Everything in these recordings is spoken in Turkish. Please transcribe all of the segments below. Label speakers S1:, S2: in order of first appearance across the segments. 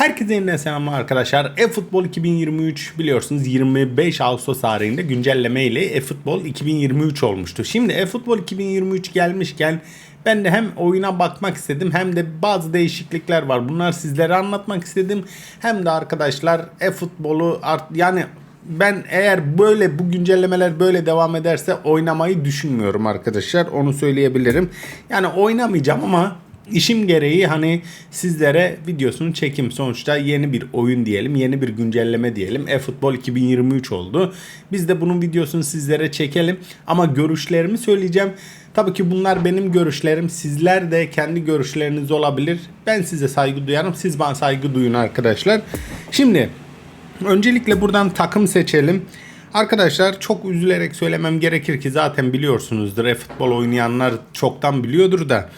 S1: Herkese yeniden selamlar arkadaşlar. eFootball 2023 biliyorsunuz 25 Ağustos tarihinde güncelleme ile eFootball 2023 olmuştu. Şimdi eFootball 2023 gelmişken ben de hem oyuna bakmak istedim hem de bazı değişiklikler var. Bunlar sizlere anlatmak istedim. Hem de arkadaşlar eFootball'u art yani ben eğer böyle bu güncellemeler böyle devam ederse oynamayı düşünmüyorum arkadaşlar. Onu söyleyebilirim. Yani oynamayacağım ama işim gereği hani sizlere videosunu çekim. Sonuçta yeni bir oyun diyelim, yeni bir güncelleme diyelim. eFootball 2023 oldu. Biz de bunun videosunu sizlere çekelim. Ama görüşlerimi söyleyeceğim. Tabii ki bunlar benim görüşlerim. Sizler de kendi görüşleriniz olabilir. Ben size saygı duyarım. Siz bana saygı duyun arkadaşlar. Şimdi öncelikle buradan takım seçelim. Arkadaşlar çok üzülerek söylemem gerekir ki zaten biliyorsunuzdur. E-futbol oynayanlar çoktan biliyordur da.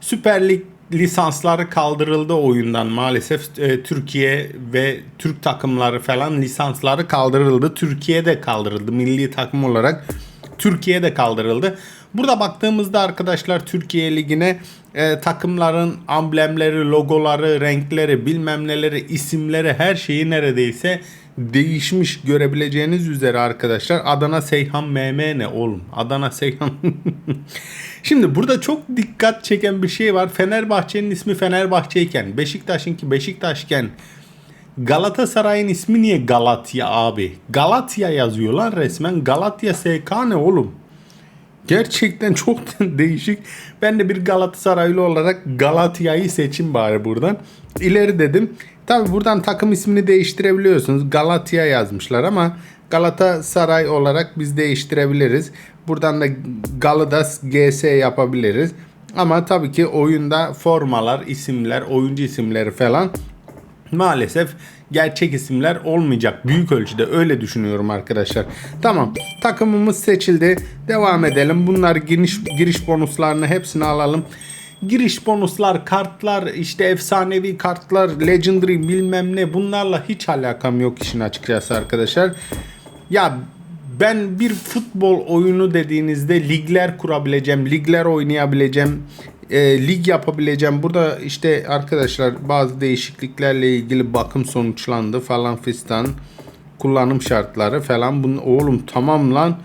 S1: Süper Lig lisansları kaldırıldı oyundan maalesef e, Türkiye ve Türk takımları falan lisansları kaldırıldı. Türkiye'de kaldırıldı milli takım olarak. Türkiye'de kaldırıldı. Burada baktığımızda arkadaşlar Türkiye Ligi'ne e, takımların amblemleri, logoları, renkleri, bilmem neleri, isimleri her şeyi neredeyse değişmiş görebileceğiniz üzere arkadaşlar. Adana Seyhan MM ne oğlum? Adana Seyhan. Şimdi burada çok dikkat çeken bir şey var. Fenerbahçe'nin ismi Fenerbahçe'yken, Beşiktaş'ınki Beşiktaş'ken Galatasaray'ın ismi niye Galatya abi? Galatya yazıyorlar resmen. Galatya SK ne oğlum? Gerçekten çok değişik. Ben de bir Galatasaraylı olarak Galatya'yı seçin bari buradan. İleri dedim. Tabi buradan takım ismini değiştirebiliyorsunuz. Galatya yazmışlar ama Galatasaray olarak biz değiştirebiliriz. Buradan da Galadas GS yapabiliriz. Ama tabii ki oyunda formalar, isimler, oyuncu isimleri falan maalesef gerçek isimler olmayacak. Büyük ölçüde öyle düşünüyorum arkadaşlar. Tamam takımımız seçildi. Devam edelim. Bunlar giriş, giriş bonuslarını hepsini alalım. Giriş bonuslar, kartlar, işte efsanevi kartlar, legendary bilmem ne bunlarla hiç alakam yok işin açıkçası arkadaşlar. Ya ben bir futbol oyunu dediğinizde ligler kurabileceğim, ligler oynayabileceğim, e, lig yapabileceğim. Burada işte arkadaşlar bazı değişikliklerle ilgili bakım sonuçlandı falan fistan. Kullanım şartları falan. Bunun, oğlum tamam lan.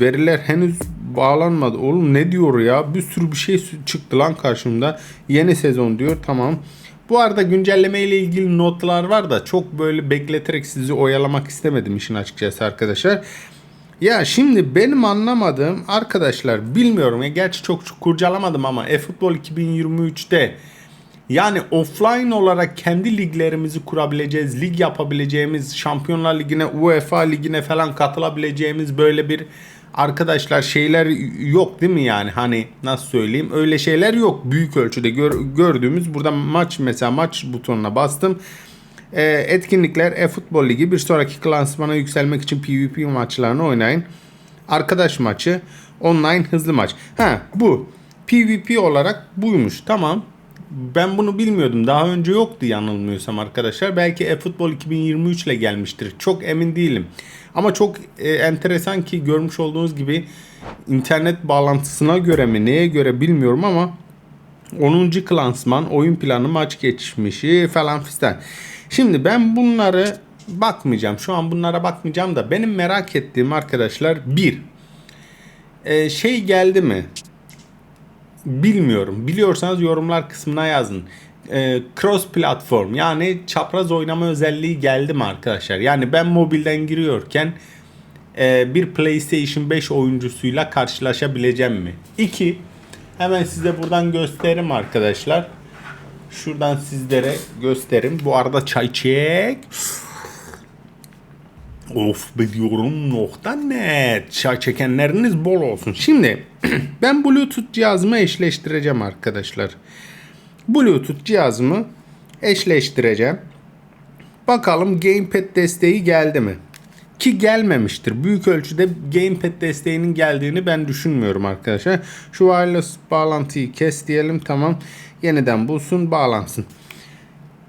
S1: Veriler henüz bağlanmadı. Oğlum ne diyor ya? Bir sürü bir şey çıktı lan karşımda. Yeni sezon diyor. Tamam. Bu arada güncelleme ile ilgili notlar var da çok böyle bekleterek sizi oyalamak istemedim işin açıkçası arkadaşlar. Ya şimdi benim anlamadığım arkadaşlar bilmiyorum ya gerçi çok kurcalamadım ama eFootball 2023'te yani offline olarak kendi liglerimizi kurabileceğiz, lig yapabileceğimiz, Şampiyonlar Ligi'ne, UEFA Ligi'ne falan katılabileceğimiz böyle bir arkadaşlar şeyler yok değil mi yani? Hani nasıl söyleyeyim? Öyle şeyler yok büyük ölçüde. Gör, gördüğümüz burada maç mesela maç butonuna bastım. E, etkinlikler e-futbol ligi bir sonraki klasmana yükselmek için PvP maçlarını oynayın. Arkadaş maçı online hızlı maç. Ha bu. PvP olarak buymuş. Tamam ben bunu bilmiyordum. Daha önce yoktu yanılmıyorsam arkadaşlar. Belki eFootball 2023 ile gelmiştir. Çok emin değilim. Ama çok e, enteresan ki görmüş olduğunuz gibi internet bağlantısına göre mi neye göre bilmiyorum ama 10. klansman oyun planı maç geçmişi falan fistan. Şimdi ben bunları bakmayacağım. Şu an bunlara bakmayacağım da benim merak ettiğim arkadaşlar bir e, şey geldi mi? Bilmiyorum. Biliyorsanız yorumlar kısmına yazın. E, cross platform yani çapraz oynama özelliği geldi mi arkadaşlar? Yani ben mobilden giriyorken e, bir PlayStation 5 oyuncusuyla karşılaşabileceğim mi? 2. Hemen size buradan göstereyim arkadaşlar. Şuradan sizlere gösterim. Bu arada çay çek. Of be diyorum nokta net. Çay çekenleriniz bol olsun. Şimdi ben Bluetooth cihazımı eşleştireceğim arkadaşlar. Bluetooth cihazımı eşleştireceğim. Bakalım gamepad desteği geldi mi? Ki gelmemiştir. Büyük ölçüde gamepad desteğinin geldiğini ben düşünmüyorum arkadaşlar. Şu wireless bağlantıyı kes diyelim tamam. Yeniden bulsun bağlansın.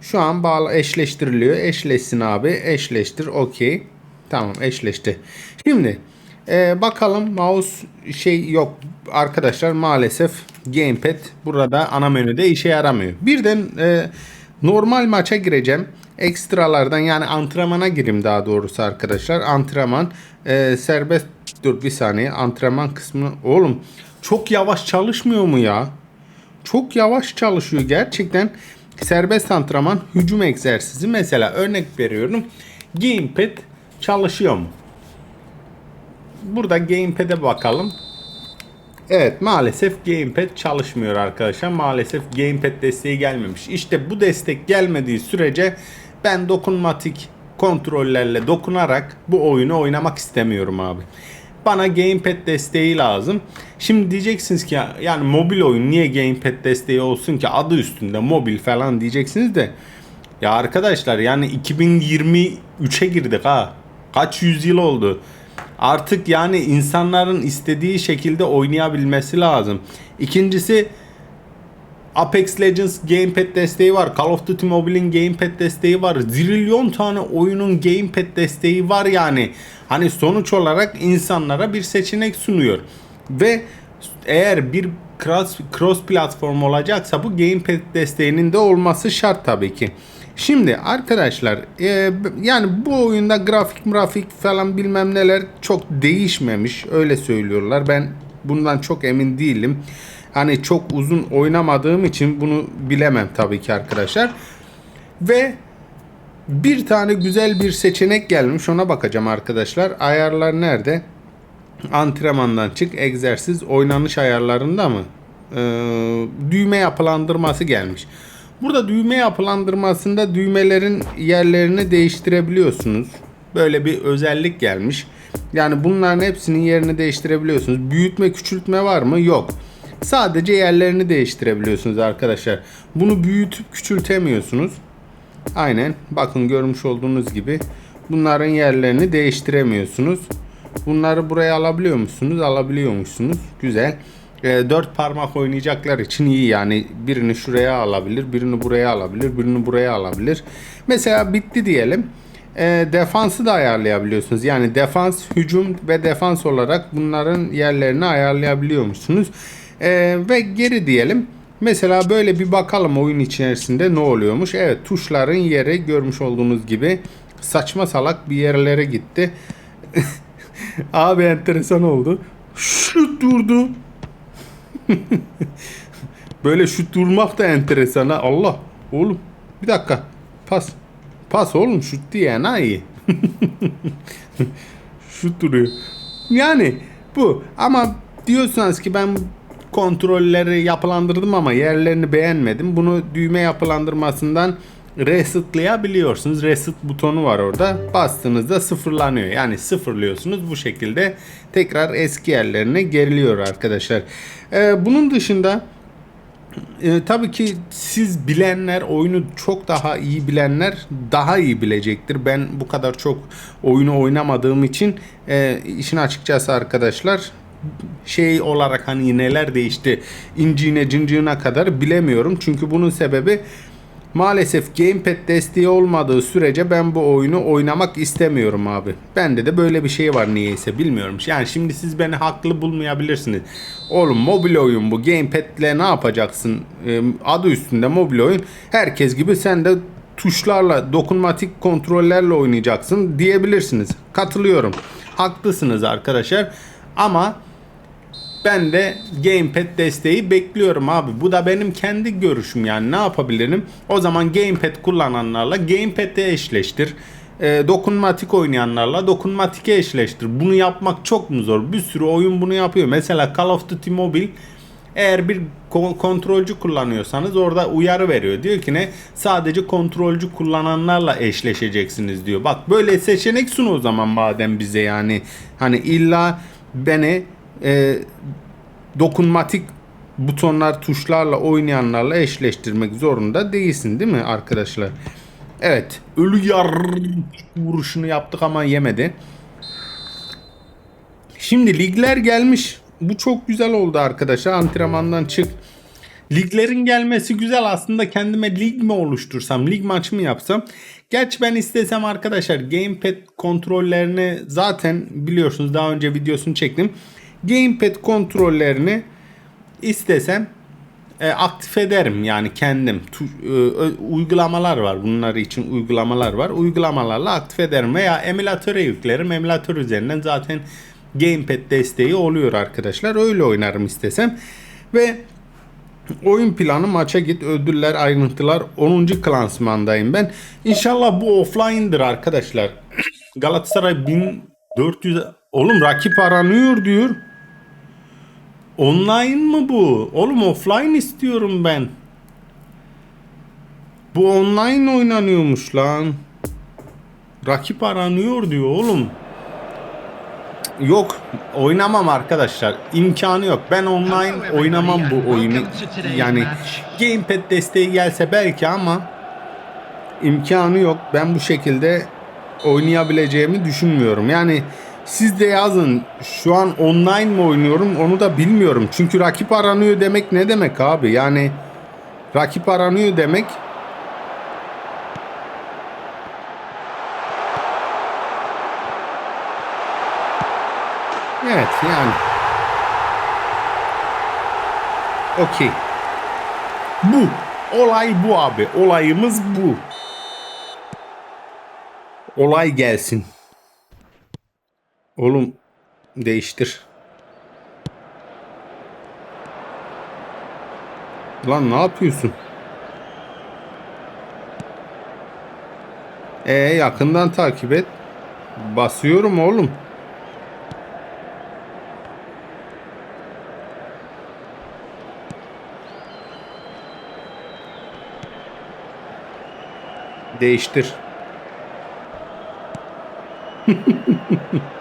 S1: Şu an bağla eşleştiriliyor. Eşleşsin abi. Eşleştir. Okey. Tamam eşleşti. Şimdi e, bakalım mouse şey yok arkadaşlar maalesef gamepad burada ana menüde işe yaramıyor. Birden e, normal maça gireceğim. Ekstralardan yani antrenmana gireyim daha doğrusu arkadaşlar. Antrenman e, serbest dur bir saniye antrenman kısmını oğlum çok yavaş çalışmıyor mu ya? Çok yavaş çalışıyor gerçekten. Serbest antrenman hücum egzersizi mesela örnek veriyorum. Gamepad çalışıyor mu? Burada gamepad'e bakalım. Evet maalesef gamepad çalışmıyor arkadaşlar. Maalesef gamepad desteği gelmemiş. İşte bu destek gelmediği sürece ben dokunmatik kontrollerle dokunarak bu oyunu oynamak istemiyorum abi. Bana gamepad desteği lazım. Şimdi diyeceksiniz ki ya, yani mobil oyun niye gamepad desteği olsun ki adı üstünde mobil falan diyeceksiniz de ya arkadaşlar yani 2023'e girdik ha. Kaç yüzyıl oldu. Artık yani insanların istediği şekilde oynayabilmesi lazım. İkincisi Apex Legends gamepad desteği var. Call of Duty Mobile'in gamepad desteği var. Zilyon tane oyunun gamepad desteği var yani. Hani sonuç olarak insanlara bir seçenek sunuyor. Ve eğer bir cross, cross platform olacaksa bu gamepad desteğinin de olması şart tabii ki. Şimdi arkadaşlar e, yani bu oyunda grafik grafik falan bilmem neler çok değişmemiş öyle söylüyorlar. Ben bundan çok emin değilim. Hani çok uzun oynamadığım için bunu bilemem tabii ki arkadaşlar. Ve bir tane güzel bir seçenek gelmiş ona bakacağım arkadaşlar. Ayarlar nerede? Antrenmandan çık egzersiz oynanış ayarlarında mı? Ee, düğme yapılandırması gelmiş. Burada düğme yapılandırmasında düğmelerin yerlerini değiştirebiliyorsunuz. Böyle bir özellik gelmiş. Yani bunların hepsinin yerini değiştirebiliyorsunuz. Büyütme küçültme var mı? Yok. Sadece yerlerini değiştirebiliyorsunuz arkadaşlar. Bunu büyütüp küçültemiyorsunuz. Aynen bakın görmüş olduğunuz gibi bunların yerlerini değiştiremiyorsunuz. Bunları buraya alabiliyor musunuz? Alabiliyormuşsunuz. Güzel. E, dört parmak oynayacaklar için iyi yani birini şuraya alabilir, birini buraya alabilir, birini buraya alabilir. Mesela bitti diyelim. E, defansı da ayarlayabiliyorsunuz. Yani defans, hücum ve defans olarak bunların yerlerini ayarlayabiliyormuşsunuz. E, ve geri diyelim. Mesela böyle bir bakalım oyun içerisinde ne oluyormuş. Evet tuşların yeri görmüş olduğunuz gibi saçma salak bir yerlere gitti. Abi enteresan oldu. Şu durdu. Böyle şut durmak da enteresan ha. Allah. Oğlum bir dakika. Pas. Pas oğlum şut diye ne iyi. şut duruyor. Yani bu ama diyorsanız ki ben kontrolleri yapılandırdım ama yerlerini beğenmedim. Bunu düğme yapılandırmasından resetlayabiliyorsunuz. Reset butonu var orada. Bastığınızda sıfırlanıyor. Yani sıfırlıyorsunuz. Bu şekilde tekrar eski yerlerine geriliyor arkadaşlar. Ee, bunun dışında e, tabii ki siz bilenler oyunu çok daha iyi bilenler daha iyi bilecektir. Ben bu kadar çok oyunu oynamadığım için e, işin açıkçası arkadaşlar şey olarak hani neler değişti inciğine cincığına kadar bilemiyorum. Çünkü bunun sebebi Maalesef gamepad desteği olmadığı sürece ben bu oyunu oynamak istemiyorum abi. Bende de böyle bir şey var niyeyse bilmiyorum. Yani şimdi siz beni haklı bulmayabilirsiniz. Oğlum mobil oyun bu gamepad'le ne yapacaksın? Ee, adı üstünde mobil oyun. Herkes gibi sen de tuşlarla, dokunmatik kontrollerle oynayacaksın diyebilirsiniz. Katılıyorum. Haklısınız arkadaşlar. Ama ben de gamepad desteği bekliyorum abi. Bu da benim kendi görüşüm yani ne yapabilirim? O zaman gamepad kullananlarla gamepad'e eşleştir. E, dokunmatik oynayanlarla dokunmatike eşleştir. Bunu yapmak çok mu zor? Bir sürü oyun bunu yapıyor. Mesela Call of Duty Mobile eğer bir kontrolcü kullanıyorsanız orada uyarı veriyor. Diyor ki ne? Sadece kontrolcü kullananlarla eşleşeceksiniz diyor. Bak böyle seçenek sun o zaman madem bize yani. Hani illa beni e, dokunmatik butonlar tuşlarla oynayanlarla eşleştirmek zorunda değilsin değil mi arkadaşlar? Evet. Ölü yar vuruşunu yaptık ama yemedi. Şimdi ligler gelmiş. Bu çok güzel oldu arkadaşlar. Antrenmandan çık. Liglerin gelmesi güzel aslında kendime lig mi oluştursam, lig maçı mı yapsam. Gerçi ben istesem arkadaşlar gamepad kontrollerini zaten biliyorsunuz daha önce videosunu çektim gamepad kontrollerini istesem e, aktif ederim yani kendim. Tu, e, uygulamalar var. Bunlar için uygulamalar var. Uygulamalarla aktif ederim veya emülatöre yüklerim. Emülatör üzerinden zaten gamepad desteği oluyor arkadaşlar. Öyle oynarım istesem. Ve Oyun planı maça git ödüller ayrıntılar 10. klansmandayım ben. İnşallah bu offline'dır arkadaşlar. Galatasaray 1400 oğlum rakip aranıyor diyor. Online mı bu? Oğlum offline istiyorum ben. Bu online oynanıyormuş lan. Rakip aranıyor diyor oğlum. Yok oynamam arkadaşlar. İmkanı yok. Ben online oynamam bu oyunu. Yani gamepad desteği gelse belki ama imkanı yok. Ben bu şekilde oynayabileceğimi düşünmüyorum. Yani siz de yazın şu an online mi oynuyorum onu da bilmiyorum. Çünkü rakip aranıyor demek ne demek abi? Yani rakip aranıyor demek Evet yani. Okey. Bu. Olay bu abi. Olayımız bu. Olay gelsin. Oğlum değiştir. Lan ne yapıyorsun? E yakından takip et. Basıyorum oğlum. Değiştir.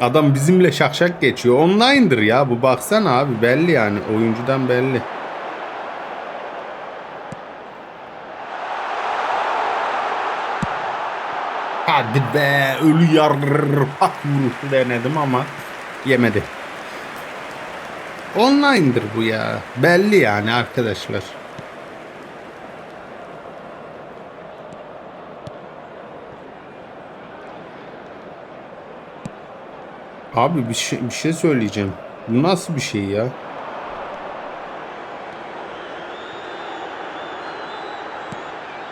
S1: Adam bizimle şakşak geçiyor. Online'dır ya bu baksana abi belli yani oyuncudan belli. Hadi be ölü yarpak vuruşu denedim ama yemedi. Online'dır bu ya. Belli yani arkadaşlar. Abi bir şey, bir şey söyleyeceğim. Bu nasıl bir şey ya?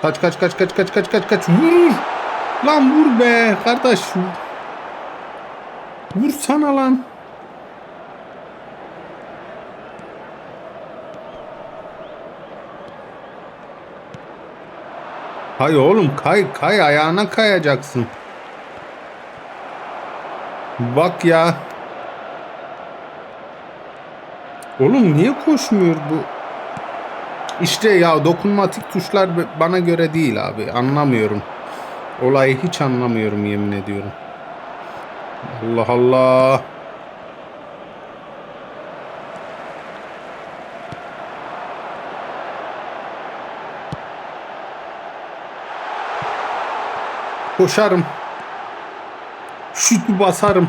S1: Kaç kaç kaç kaç kaç kaç kaç kaç vur! Lan vur be kardeş. Vursana lan. Hay oğlum kay kay ayağına kayacaksın. Bak ya. Oğlum niye koşmuyor bu? İşte ya dokunmatik tuşlar bana göre değil abi. Anlamıyorum. Olayı hiç anlamıyorum yemin ediyorum. Allah Allah. Koşarım. Şutu basarım.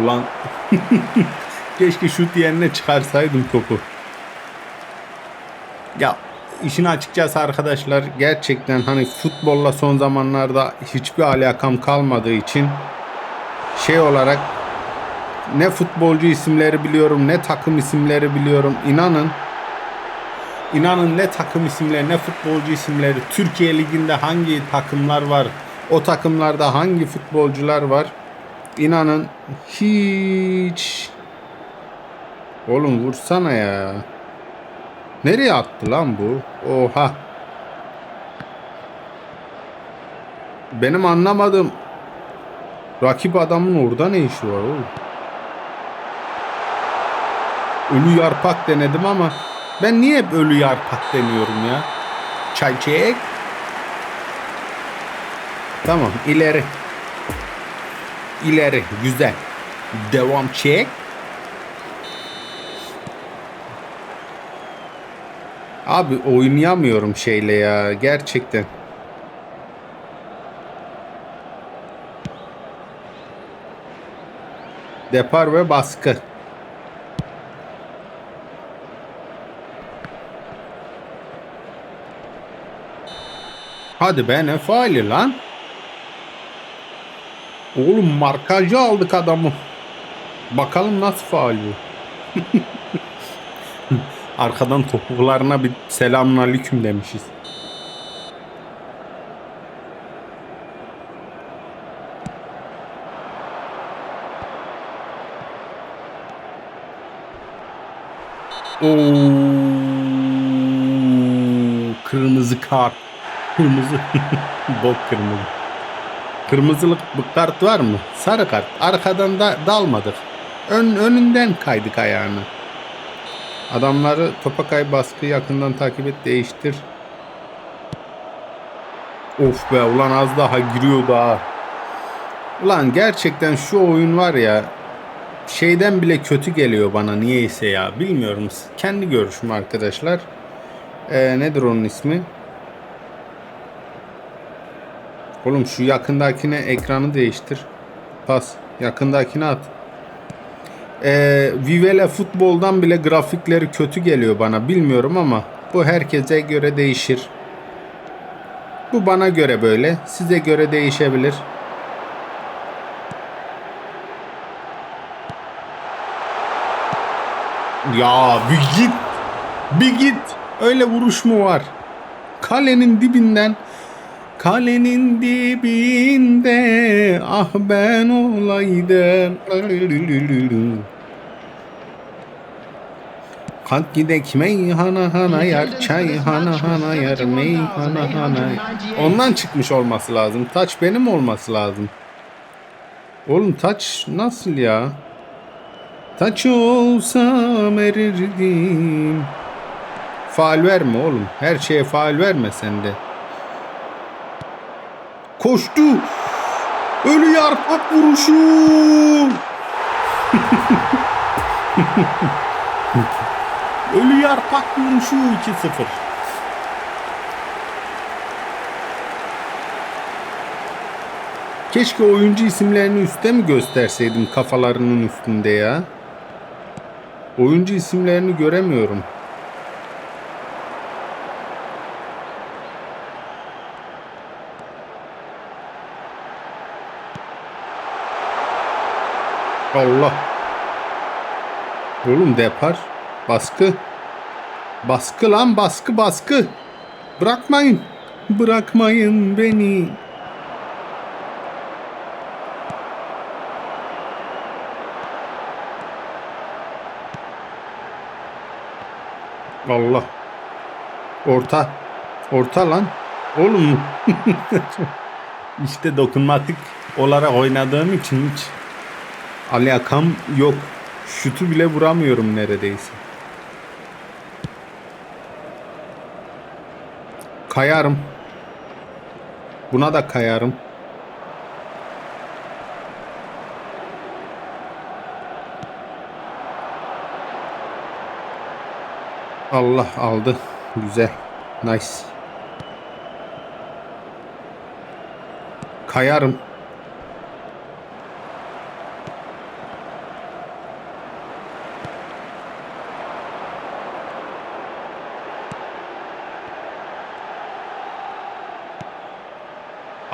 S1: Ulan keşke şut yerine çıkarsaydım topu. Ya işin açıkçası arkadaşlar gerçekten hani futbolla son zamanlarda hiçbir alakam kalmadığı için şey olarak ne futbolcu isimleri biliyorum ne takım isimleri biliyorum inanın inanın ne takım isimleri ne futbolcu isimleri Türkiye liginde hangi takımlar var o takımlarda hangi futbolcular var inanın hiç oğlum vursana ya Nereye attı lan bu? Oha. Benim anlamadım. Rakip adamın orada ne işi var oğlum? Ölü yarpak denedim ama ben niye hep ölü yarpak deniyorum ya? Çay çek. Tamam ileri. İleri güzel. Devam çek. Abi oynayamıyorum şeyle ya gerçekten. Depar ve baskı. Hadi be ne faali lan? Oğlum markajı aldık adamı. Bakalım nasıl faal bu. Arkadan topuklarına bir selamun aleyküm demişiz. Oo, kırmızı kart. Kırmızı. Bok kırmızı. Kırmızılık bir kart var mı? Sarı kart. Arkadan da dalmadık. Ön, önünden kaydık ayağını. Adamları topa kay baskı yakından takip et değiştir. Of be ulan az daha giriyor daha. Ulan gerçekten şu oyun var ya şeyden bile kötü geliyor bana niyeyse ya bilmiyorum kendi görüşüm arkadaşlar. Ee, nedir onun ismi? Oğlum şu yakındakine ekranı değiştir. Pas. Yakındakine at. Ee, Vivele futboldan bile grafikleri kötü geliyor bana. Bilmiyorum ama bu herkese göre değişir. Bu bana göre böyle. Size göre değişebilir. Ya bir git. Bir git. Öyle vuruş mu var? Kalenin dibinden Kalenin dibinde ah ben olaydım. Kalk gidek meyhana hana yar çay hana hana yar meyhana hana. Ondan çıkmış olması lazım. Taç benim olması lazım. Oğlum taç nasıl ya? Taç olsam erirdim. Faal verme oğlum. Her şeye faal verme sen de. Koştu. Ölü yarpak vuruşu. Ölü yarpak vuruşu 2-0. Keşke oyuncu isimlerini üstte mi gösterseydim kafalarının üstünde ya. Oyuncu isimlerini göremiyorum. Allah. Oğlum depar. Baskı. Baskı lan baskı baskı. Bırakmayın. Bırakmayın beni. Allah. Orta. Orta lan. Oğlum. işte dokunmatik olarak oynadığım için hiç alakam yok. Şutu bile vuramıyorum neredeyse. Kayarım. Buna da kayarım. Allah aldı. Güzel. Nice. Kayarım.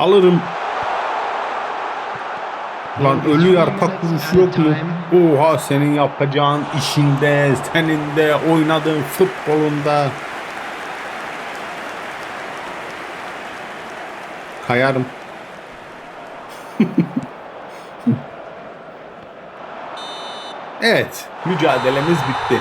S1: Alırım. Lan ölü yarpak vuruşu yok mu? Oha senin yapacağın işinde, senin de oynadığın futbolunda. Kayarım. evet, mücadelemiz bitti.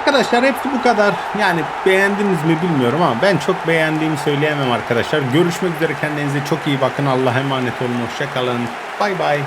S1: Arkadaşlar hepsi bu kadar. Yani beğendiniz mi bilmiyorum ama ben çok beğendiğimi söyleyemem arkadaşlar. Görüşmek üzere kendinize çok iyi bakın. Allah'a emanet olun. Hoşçakalın. Bay bay.